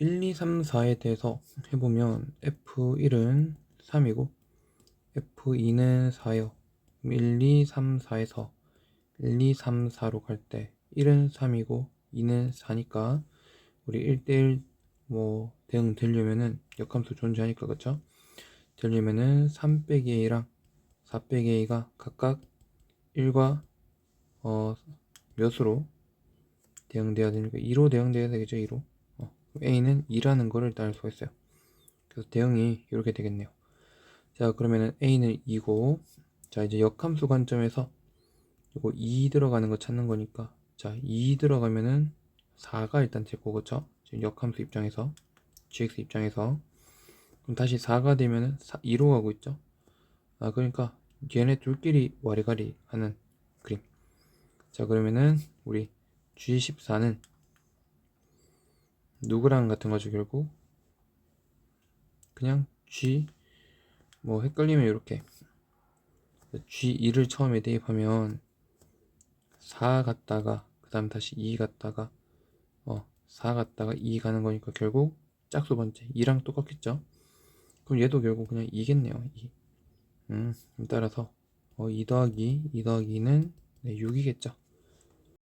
1, 2, 3, 4에 대해서 해보면 F1은 3이고 F2는 4예요. 1, 2, 3, 4에서 1, 2, 3, 4로 갈 때 1은 3이고 2는 4니까 우리 1대1 뭐 대응 되려면은 역함수 존재하니까 그쵸? 되려면은 3 빼기 A랑 4 빼기 A가 각각 1과 어 몇으로 대응돼야 되니까 2로 대응돼야 되겠죠 2로 어, 그럼 A는 2라는 거를 알 수가 있어요. 그래서 대응이 이렇게 되겠네요. 자 그러면은 A는 2고 자 이제 역함수 관점에서 이거 2 들어가는 거 찾는 거니까 자 2 들어가면은 4가 일단 될 거고 그쵸? 지금 역함수 입장에서 gx 입장에서. 그럼 다시 4가 되면은 4, 2로 가고 있죠? 아 그러니까 얘네 둘끼리 와리가리 하는 그림. 자 그러면은 우리 G14는 누구랑 같은 거죠 결국 그냥 G 뭐 헷갈리면 이렇게. G2를 처음에 대입하면 4 갔다가 그 다음 다시 2 갔다가 어, 4 갔다가 2 가는 거니까 결국 짝수 번째. 2랑 똑같겠죠? 그럼 얘도 결국 그냥 2겠네요 2 음, 따라서 어, 2 더하기 2 더하기 는 네, 6이겠죠